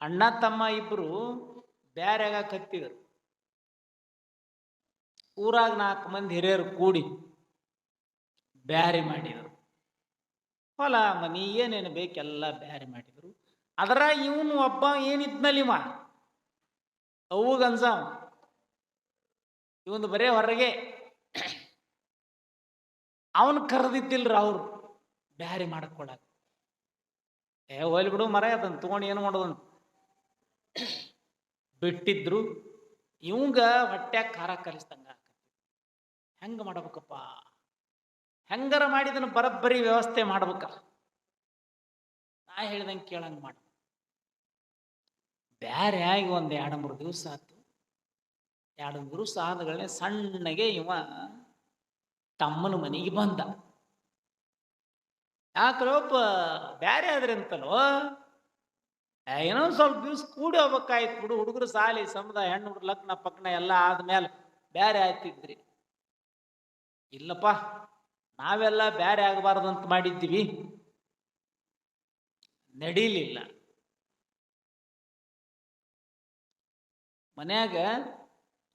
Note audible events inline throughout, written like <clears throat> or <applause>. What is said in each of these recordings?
ಅಣ್ಣ ತಮ್ಮ ಇಬ್ರು ಬ್ಯಾರ್ಯಾಗ ಕತ್ತಿದ್ರು. ಊರಾಗ ನಾಲ್ಕು ಮಂದಿ ಹಿರಿಯರು ಕೂಡಿ ಬ್ಯಾರಿ ಮಾಡಿದರು. ಹೊಲ, ಮನಿ, ಏನೇನು ಬೇಕೆಲ್ಲ ಬ್ಯಾರಿ ಮಾಡಿದರು. ಅದರ ಇವನು ಒಬ್ಬ ಏನಿದ್ನಲ್ಲಿವ ಅವುಗನ್ಸ ಇವನು ಬರೇ ಹೊರಗೆ ಅವನು ಕರೆದಿದ್ದಿಲ್ರ ಅವ್ರು ಬ್ಯಾರಿ ಮಾಡ್ಕೊಳಕ್. ಏ, ಹೋಯ್ಲಿ ಬಿಡು ಮರ ಅದನ್ನ ತಗೊಂಡು ಏನು ಮಾಡೋದಂತ ಬಿಟ್ಟಿದ್ರು ಇವಂಗ ಹೊಟ್ಟೆ ಖಾರ ಕಲಿಸ್ದಂಗ ಹೆಂಗ ಮಾಡ್ಬೇಕಪ್ಪ? ಹೆಂಗಾರ ಮಾಡಿದನ ಬರಬ್ಬರಿ ವ್ಯವಸ್ಥೆ ಮಾಡ್ಬೇಕ? ನಾ ಹೇಳ್ದಂಗೆ ಕೇಳಂಗ ಮಾಡ. ಬ್ಯಾರೆ ಆಗಿ ಒಂದು ಎರಡು ಮೂರು ದಿವಸ ಆತು. ಎರಡು ಮೂರು ಸಾಧಗಳನ್ನೇ ಸಣ್ಣಗೆ ಇವ ತಮ್ಮನ ಮನೆಗೆ ಬಂದ. ಯಾಕ್ರೋಪ ಬ್ಯಾರೆ ಆದ್ರೆ ಅಂತಲೋ ಏನೋ ಸ್ವಲ್ಪ ದಿವ್ಸ ಕೂಡಿ ಹೋಗ್ಬೇಕಾಯ್ತು ಬಿಡು, ಹುಡುಗರು ಸಾಲಿ, ಸಮುದಾಯ, ಹೆಣ್ಣು ಹುಡುಗ್ರು ಲಗ್ನ ಪಕ್ನ ಎಲ್ಲ ಆದ್ಮೇಲೆ ಬೇರೆ ಆಯ್ತಿದ್ರಿ. ಇಲ್ಲಪ್ಪ, ನಾವೆಲ್ಲ ಬೇರೆ ಆಗಬಾರ್ದು ಅಂತ ಮಾಡಿದ್ದೀವಿ. ನಡೀಲಿಲ್ಲ. ಮನ್ಯಾಗ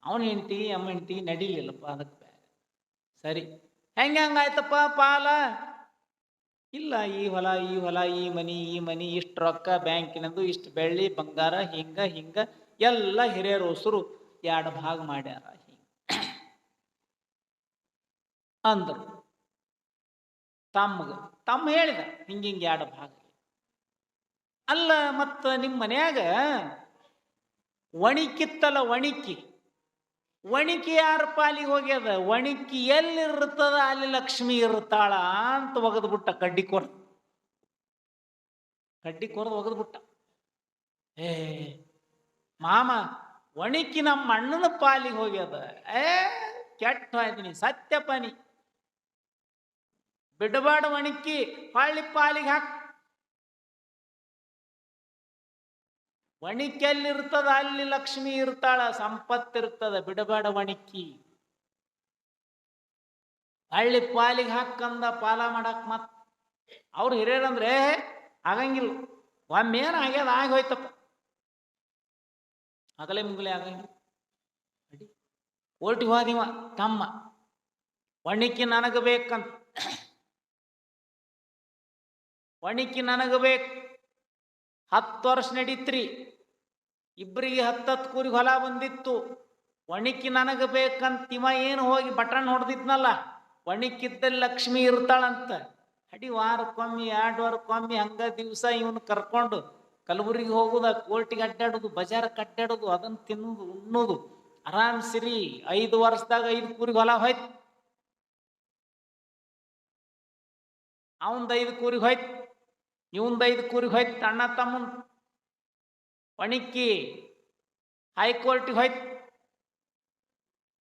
ಅವನ ಹೆಂಡತಿ, ಅಮ್ಮ ಹೆಂಡತಿ ನಡೀಲಿಲ್ಲಪ್ಪ ಅದಕ್ಕೆ ಸರಿ. ಹೆಂಗ ಹಂಗಾಯ್ತಪ್ಪ ಪಾಲ? ಇಲ್ಲ, ಈ ಹೊಲ ಈ ಹೊಲ, ಈ ಮನಿ ಈ ಮನಿ, ಇಷ್ಟು ರೊಕ್ಕ ಬ್ಯಾಂಕಿನದು, ಇಷ್ಟು ಬೆಳ್ಳಿ, ಬಂಗಾರ, ಹಿಂಗ ಹಿಂಗ, ಎಲ್ಲ ಹಿರಿಯರು ಹೊಸರು ಎರಡು ಭಾಗ ಮಾಡ್ಯಾರ ಹಿಂಗ. <clears throat> ಅಂದ್ರು. ತಮ್ಮಗ ತಮ್ಮ ಹೇಳಿದ, ಹಿಂಗ ಹಿಂಗ ಎರಡು ಭಾಗ. ಅಲ್ಲ, ಮತ್ತ ನಿಮ್ಮ ಮನ್ಯಾಗ ಒಣಿಕಿತ್ತಲ್ಲ ಒಣಿಕಿ ಒಣಿಕಿ ಯಾರ ಪಾಲಿಗೆ ಹೋಗ್ಯದ? ಒಣಿಕಿ ಎಲ್ಲಿರ್ತದ ಅಲ್ಲಿ ಲಕ್ಷ್ಮಿ ಇರ್ತಾಳ ಅಂತ ಒಗದ್ಬಿಟ್ಟ ಕಡ್ಡಿ ಕೊರ ಕಡ್ಡಿ ಕೊರ್ದು ಒಗದ್ಬಿಟ್ಟ. ಏ, ಮಾಮ ಒಣಿಕಿ ನಮ್ಮ ಅಣ್ಣನ ಪಾಲಿಗೆ ಹೋಗ್ಯದ. ಏ, ಕೆಟ್ಟ ಹೋಯ್ತೀನಿ ಸತ್ಯಪನಿ ಬಿಡಬಾಡ ಒಣಕಿ ಹೊಳ್ಳಿ ಪಾಲಿಗೆ ಹಾಕ್ ಒಣಿಕೆಲ್ಲಿರ್ತದ ಅಲ್ಲಿ ಲಕ್ಷ್ಮಿ ಇರ್ತಾಳ, ಸಂಪತ್ತಿರ್ತದ, ಬಿಡಬೇಡ ವಣಿಕಿ. ಹಳ್ಳಿ ಪಾಲಿಗೆ ಹಾಕಂದ ಪಾಲ ಮಾಡಕ್ ಮತ್. ಅವ್ರು ಹಿರಿಯರಂದ್ರೆ ಆಗಂಗಿಲ್ಲ. ಒಮ್ಮೆ ಏನ್ ಆಗ್ಯದ, ಆಗಿ ಹೋಯ್ತಪ್ಪ. ಅಗಲೆ ಮುಗಲೆ ಆಗಂಗಿಲ್ಲ. ಅಡಿ ಹೋದಿವ, ತಮ್ಮ. ಒಣಿಕಿ ನನಗ ಬೇಕಂತ. ಒಣಿಕಿ ನನಗ ಬೇಕು. ಹತ್ತು ವರ್ಷ ನಡೀತ್ರಿ. ಇಬ್ಬರಿಗೆ ಹತ್ತತ್ತು ಕುರಿ ಹೊಲ ಬಂದಿತ್ತು. ಒಣಿಕ್ಕಿ ನನಗ ಬೇಕಂತ ಇವ ಏನು ಹೋಗಿ ಬಟನ್ ಹೊಡೆದಿದ್ನಲ್ಲ, ಒಣಿಕಿದ್ದಲ್ಲಿ ಲಕ್ಷ್ಮಿ ಇರ್ತಾಳಂತ. ಅಡಿ ವಾರಕ್ಕೊಮ್ಮೆ, ಎರಡು ವಾರಕ್ಕೊಮ್ಮೆ ಹಂಗ ದಿವಸ ಇವನು ಕರ್ಕೊಂಡು ಕಲಬುರಗಿ ಹೋಗುದ, ಕೋರ್ಟಿಗೆ ಅಡ್ಡಾಡೋದು, ಬಜಾರಕ್ಕೆ ಅಡ್ಡಾಡೋದು, ಅದನ್ನ ತಿನ್ನುದು, ಉಣ್ಣೋದು. ಆರಾಮ್ ಸಿರಿ, ಐದು ವರ್ಷದಾಗ ಐದು ಕುರಿ ಹೊಲ ಹೋಯ್ತು. ಅವಂದ ಐದು ಕೂರಿಗೆ ಹೋಯ್ತು, ಇವಂದ ಐದು ಕೂರಿಗೆ ಹೋಯ್ತು, ಅಣ್ಣ ತಮ್ಮನ್ ಒಣಿಕ್ಕಿ ಹೈಕೋರ್ಟಿಗೆ ಹೋಯ್ತು.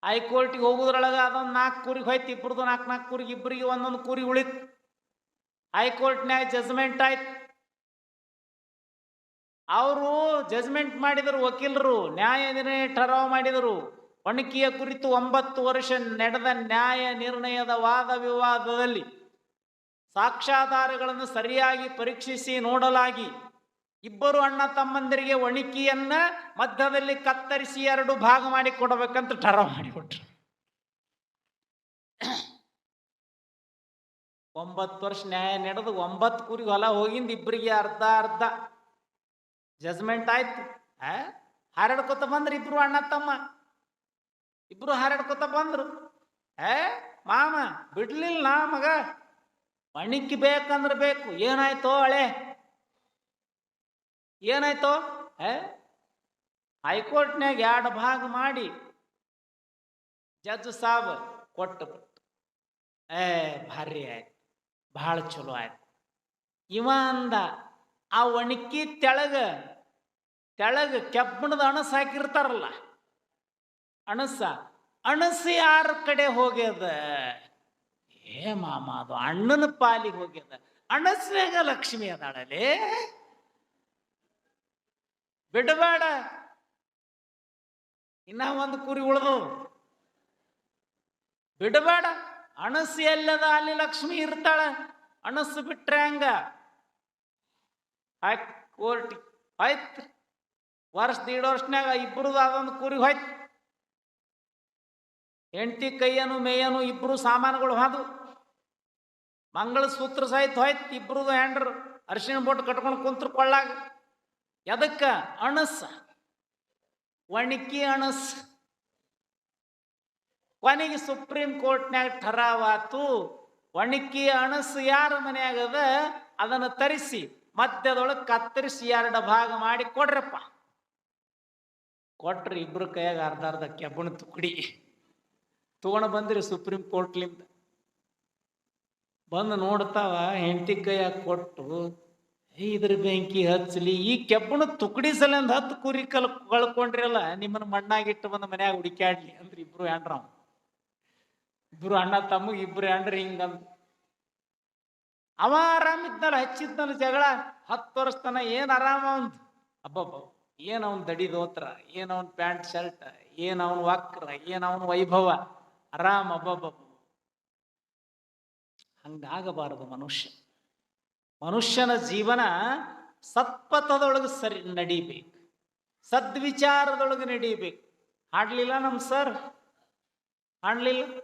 ಹೈಕೋರ್ಟಿಗೆ ಹೋಗೋದ್ರೊಳಗೆ ಅದೊಂದು ನಾಲ್ಕು ಕೂರಿಗೆ ಹೋಯ್ತು ಇಬ್ಬರದು ನಾಲ್ಕು ನಾಲ್ಕು ಕೂರಿಗೆ ಇಬ್ಬರಿಗೆ ಒಂದೊಂದು ಕೂರಿ ಉಳಿತು. ಹೈಕೋರ್ಟ್ನ್ಯಾಗ ಜಜ್ಮೆಂಟ್ ಆಯ್ತು. ಅವರು ಜಜ್ಮೆಂಟ್ ಮಾಡಿದರು, ವಕೀಲರು ನ್ಯಾಯ ನಿರ್ಣಯ ಠರಾವ್ ಮಾಡಿದರು. ಒಣಕಿಯ ಕುರಿತು ಒಂಬತ್ತು ವರ್ಷ ನಡೆದ ನ್ಯಾಯ ನಿರ್ಣಯದ ವಾದ ವಿವಾದದಲ್ಲಿ ಸಾಕ್ಷ್ಯಾಧಾರಗಳನ್ನು ಸರಿಯಾಗಿ ಪರೀಕ್ಷಿಸಿ ನೋಡಲಾಗಿ. ಇಬ್ಬರು ಅಣ್ಣ ತಮ್ಮಂದಿರಿಗೆ ಒಣಿಕಿಯನ್ನ ಮಧ್ಯದಲ್ಲಿ ಕತ್ತರಿಸಿ ಎರಡು ಭಾಗ ಮಾಡಿ ಕೊಡಬೇಕಂತ ಠರ ಮಾಡಿಕೊಟ್ರು. ಒಂಬತ್ತು ವರ್ಷ ನ್ಯಾಯ ನಡೆದು ಒಂಬತ್ತು ಕುರಿ ಹೊಲ ಹೋಗಿಂದ ಇಬ್ಬರಿಗೆ ಅರ್ಧ ಅರ್ಧ ಜಜ್ಮೆಂಟ್ ಆಯ್ತು. ಹಾರಾಡ್ಕೊತ ಬಂದ್ರು ಇಬ್ರು ಅಣ್ಣ ತಮ್ಮ. ಇಬ್ರು ಹಾರಾಡ್ಕೊತ ಬಂದ್ರು. ಏ ಮಾಮ, ಬಿಡ್ಲಿಲ್ಲ ನಾ ಮಗ. ಮಣಿಕ್ ಬೇಕಂದ್ರೆ ಬೇಕು. ಏನಾಯ್ತೋ ಹಳೆ? ಏನಾಯ್ತೋ? ಏ ಹೈಕೋರ್ಟ್ನ್ಯಾಗ ಎರಡು ಭಾಗ ಮಾಡಿ ಜಡ್ಜ್ ಸಾಬ್ ಕೊಟ್ಟು ಬಿಟ್ಟು. ಏ, ಭಾರಿ ಆಯ್ತು. ಭಾಳ ಚಲೋ ಆಯ್ತು. ಇವ ಅಂದ, ಆ ಒಣಕಿ ತೆಳಗ ತೆಳಗ ಕೆಬ್ಬಣದ ಅಣಸ ಹಾಕಿರ್ತಾರಲ್ಲ, ಅಣಸ, ಅಣಸು ಯಾರ ಕಡೆ ಹೋಗ್ಯದ? ಏ ಮಾಮ, ಅದು ಅಣ್ಣನ ಪಾಲಿಗೆ ಹೋಗ್ಯದ. ಅಣಸ್ನಾಗ ಲಕ್ಷ್ಮಿ ಅದಾಳಲೇ? ಬಿಡಬೇಡ. ಇನ್ನ ಒಂದು ಕುರಿ ಉಳಿದು ಬಿಡಬೇಡ. ಅಣಸು ಎಲ್ಲದ ಅಲ್ಲಿ ಲಕ್ಷ್ಮಿ ಇರ್ತಾಳ. ಅಣಸು ಬಿಟ್ರೆ ಹಂಗ. ಕೋರ್ಟಿ ಆಯ್ತು. ವರ್ಷ ದೀಡ್ ವರ್ಷನಾಗ ಇಬ್ಬರದು ಅದೊಂದು ಕುರಿ ಹೋಯ್ತು. ಹೆಂಡತಿ ಕೈಯನು ಮೇಯನು ಇಬ್ರು ಸಾಮಾನುಗಳು ಹಾದು ಮಂಗಳಸೂತ್ರ ಸಹಿತ ಹೋಯ್ತು ಇಬ್ರದು ಹ್ಯಾಂಡ್ರು ಅರಿಶಿನ ಬೋಟ್ ಕಟ್ಕೊಂಡು ಕುಂತ್ರು ಕೊಳ್ಳಾಗ. ಎದಕ್ಕ? ಅಣಸ. ಒಣಕಿ ಅಣಸ್. ಕೊನೆಗೆ ಸುಪ್ರೀಂ ಕೋರ್ಟ್ನ್ಯಾಗ ಠರಾವಾತು. ಒಣಕಿ ಅಣಸು ಯಾರ ಮನ್ಯಾಗದ ಅದನ್ನು ತರಿಸಿ ಮಧ್ಯದೊಳಗೆ ಕತ್ತರಿಸಿ ಎರಡು ಭಾಗ ಮಾಡಿ ಕೊಡ್ರಪ್ಪ. ಕೊಟ್ರಿ ಇಬ್ರು ಕೈಯಾಗ ಅರ್ಧ ಅರ್ಧ ಕೆಬ್ಬಣ ತುಕಡಿ. ತಗೊಂಡು ಬಂದ್ರಿ ಸುಪ್ರೀಂ ಕೋರ್ಟ್ಲಿಂದ. ಬಂದು ನೋಡ್ತಾವ ಹೆಂಡತಿ ಕೈಯಾಗ ಕೊಟ್ಟು "ಏ, ಇದ್ರ ಬೆಂಕಿ ಹಚ್ಚಲಿ, ಈ ಕೆಬ್ಬಣ ತುಕಡಿ ಸಲಿಂದ ಹತ್ತು ಕುರಿ ಕಲ್ ಕಳ್ಕೊಂಡ್ರಲ್ಲ ನಿಮ್ಮನ್ನ ಮಣ್ಣಾಗಿಟ್ಟು ಬಂದ ಮನ್ಯಾಗ ಹುಡುಕ್ಯಾಡ್ಲಿ ಅಂದ್ರ ಇಬ್ರು ಹೆಂಡ್ರ ಇಬ್ರು ಅಣ್ಣ ತಮ್ಮ, ಇಬ್ರು ಹೆಂಡ್ರಿ ಹಿಂಗಂದ್ ಅವ ಆರಾಮಿದ್ನಲ್ಲ ಹಚ್ಚಿದ್ನಲ್ಲ ಜಗಳ, ಹತ್ತು ವರ್ಷತನ ಏನ್ ಆರಾಮ ಅವಂದ್. ಅಬ್ಬಬ್ಬ, ಏನ್ ಅವನ್ ದಡಿ ದೋತ್ರ, ಏನ್ ಪ್ಯಾಂಟ್ ಶರ್ಟ್, ಏನ್ ಅವನ್ ವಕ್ರ, ಏನ್ ಅವನ್ ವೈಭವ. ಆರಾಮ್ ಅಬ್ಬಬ್ಬ ಹಂಗಾಗಬಾರದು ಮನುಷ್ಯ. ಮನುಷ್ಯನ ಜೀವನ ಸತ್ಪಥದೊಳಗೆ ಸರಿ ನಡಿಬೇಕು. ಸದ್ವಿಚಾರದೊಳಗೆ ನಡೀಬೇಕು. ಹಾಡ್ಲಿಲ್ಲ ನಮ್ಮ ಸರ್? ಹಾಡಲಿಲ್ಲ?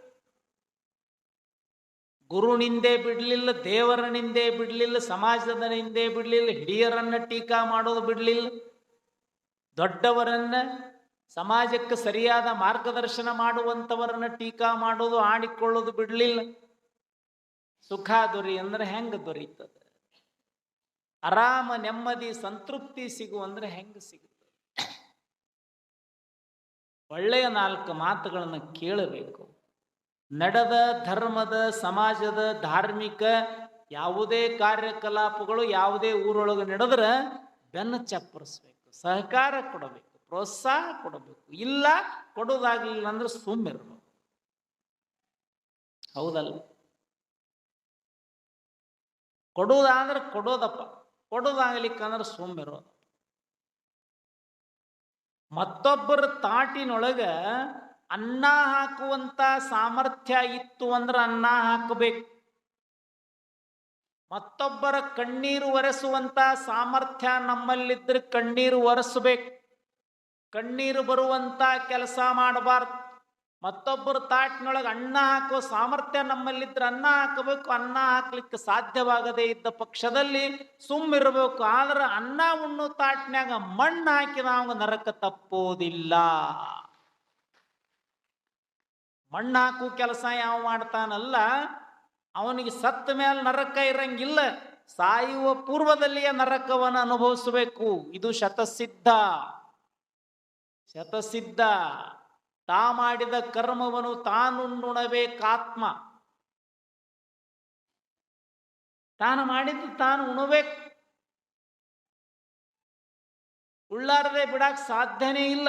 ಗುರು ನಿಂದೆ ಬಿಡ್ಲಿಲ್ಲ, ದೇವರ ನಿಂದೆ ಬಿಡಲಿಲ್ಲ, ಸಮಾಜದ ನಿಂದೆ ಬಿಡಲಿಲ್ಲ, ಹಿರಿಯರನ್ನ ಟೀಕಾ ಮಾಡೋದು ಬಿಡಲಿಲ್ಲ. ದೊಡ್ಡವರನ್ನ, ಸಮಾಜಕ್ಕೆ ಸರಿಯಾದ ಮಾರ್ಗದರ್ಶನ ಮಾಡುವಂತವರನ್ನ ಟೀಕಾ ಮಾಡೋದು, ಆಡಿಕೊಳ್ಳೋದು ಬಿಡಲಿಲ್ಲ. ಸುಖ ದೊರಿ ಅಂದ್ರೆ ಹೆಂಗ ದೊರೀತದ? ಆರಾಮ, ನೆಮ್ಮದಿ, ಸಂತೃಪ್ತಿ ಸಿಗು ಅಂದ್ರೆ ಹೆಂಗ ಸಿಗುತ್ತೆ? ಒಳ್ಳೆಯ ನಾಲ್ಕು ಮಾತುಗಳನ್ನು ಕೇಳಬೇಕು. ನಡೆದ ಧರ್ಮದ, ಸಮಾಜದ, ಧಾರ್ಮಿಕ ಯಾವುದೇ ಕಾರ್ಯಕಲಾಪಗಳು ಯಾವುದೇ ಊರೊಳಗೆ ನಡೆದ್ರೆ ಬೆನ್ನು ಚಪ್ಪರಿಸ್ಬೇಕು, ಸಹಕಾರ ಕೊಡಬೇಕು, ಪ್ರೋತ್ಸಾಹ ಕೊಡಬೇಕು. ಇಲ್ಲ ಕೊಡೋದಾಗಲಿಲ್ಲ ಅಂದ್ರೆ ಸುಮ್ಮಿರ್ಬೇಕು ಹೌದಲ್ಲ ಕೊಡೋದಾದ್ರೆ ಕೊಡೋದಪ್ಪ. ಕೊಡೋದಾಗ್ಲಿಕ್ಕಂದ್ರೆ ಸುಮ್ಮಿರೋದು ಮತ್ತೊಬ್ಬರ ತಾಟಿನೊಳಗ ಅನ್ನ ಹಾಕುವಂತ ಸಾಮರ್ಥ್ಯ ಇತ್ತು ಅಂದ್ರೆ ಅನ್ನ ಹಾಕಬೇಕು. ಮತ್ತೊಬ್ಬರ ಕಣ್ಣೀರು ಒರೆಸುವಂತ ಸಾಮರ್ಥ್ಯ ನಮ್ಮಲ್ಲಿದ್ರೆ ಕಣ್ಣೀರು ಒರೆಸಬೇಕು. ಕಣ್ಣೀರು ಬರುವಂತ ಕೆಲಸ ಮಾಡಬಾರ್ದು. ಮತ್ತೊಬ್ಬರ ತಾಟ್ನೊಳಗೆ ಅಣ್ಣ ಹಾಕೋ ಸಾಮರ್ಥ್ಯ ನಮ್ಮಲ್ಲಿದ್ರೆ ಅನ್ನ ಹಾಕಬೇಕು. ಅನ್ನ ಹಾಕ್ಲಿಕ್ಕೆ ಸಾಧ್ಯವಾಗದೇ ಇದ್ದ ಪಕ್ಷದಲ್ಲಿ ಸುಮ್ಮಿರಬೇಕು. ಆದ್ರೆ ಅನ್ನ ಉಣ್ಣು ತಾಟ್ನ್ಯಾಗ ಮಣ್ಣು ಹಾಕಿದ ಅವಂಗ ನರಕ ತಪ್ಪೋದಿಲ್ಲ. ಮಣ್ಣು ಹಾಕು ಕೆಲಸ ಯಾವ ಮಾಡ್ತಾನಲ್ಲ, ಅವನಿಗೆ ಸತ್ತ ಮೇಲೆ ನರಕ ಇರಂಗಿಲ್ಲ. ಸಾಯುವ ಪೂರ್ವದಲ್ಲಿಯೇ ನರಕವನ್ನು ಅನುಭವಿಸಬೇಕು. ಇದು ಶತಸಿದ್ಧ. ಶತಸಿದ್ಧ. ತಾ ಮಾಡಿದ ಕರ್ಮವನ್ನು ತಾನುಣ್ಣುಣಬೇಕಾತ್ಮ ತಾನು ಮಾಡಿದ್ದು ತಾನು ಉಣಬೇಕು. ಉಳ್ಳಾರದೆ ಬಿಡಕ್ಕೆ ಸಾಧ್ಯನೇ ಇಲ್ಲ.